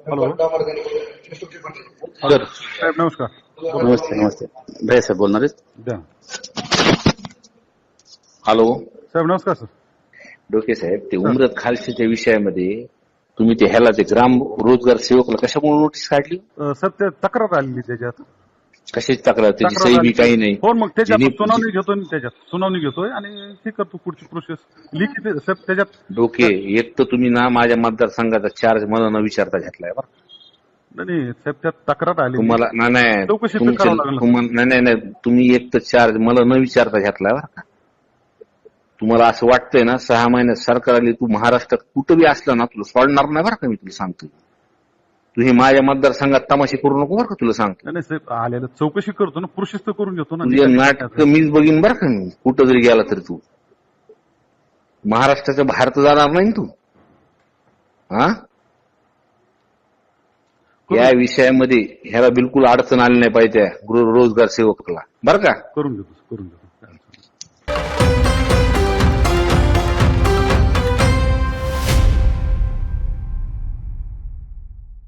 Hello sir साहेब नमस्कार नमस्ते नमस्ते भैया साहेब बोलणार द्या हॅलो साहेब नमस्कार सर डोके साहेब ते उमरत खालशीच्या विषयामध्ये तुम्ही ते ह्याला ते ग्राम रोजगार सेवकला कशामुळे नोटीस काढली सर ते तक्रार आलेली त्याच्यात कशाची तक्रार त्याची? तक्रार सही बी. काही नाही. हो मग त्याच्यात जिनी- सुनावणी घेतोय मी त्याच्यात सुनावणी घेतोय आणि हे करतो पुढची प्रोसेस लिखित साहेब त्याच्यात डोके एक तर तुम्ही ना माझ्या मतदारसंघाचा चार्ज मला न विचारता घेतलाय बरं. नाही नाही, साहेब त्यात तक्रार आली. तुम्हाला नाही, नाही चौकशी तर तुमच्या- करावं लागलं. तुम्हाला- नाही नाही नाही तुम्ही एक तर चार्ज मला न विचारता घेतलाय बरं का? तुम्हाला असं वाटतंय ना सहा महिन्यात सरकार आली तू महाराष्ट्रात कुठं बी असलं ना तुला सोडणार नाही बरं का मी तुला सांगतो तू हे माझ्या मतदारसंघात तमाशे करू नको बरं का तुला सांगतो. नाही नाही, साहेब आलेलं चौकशी करतो ना प्रोसेस तर करून घेतो ना. तुझे नाटक मीच बघीन बरं का मी. कुठं जरी गेला तरी तू. महाराष्ट्राच्या बाहेर तर जाणार नाही ना तू. हा? या विषयामध्ये ह्याला बिलकुल अडचण आली नाही पाहिजे गृह रोजगार सेवकला. बरं का? करून घेतो करून घेतो.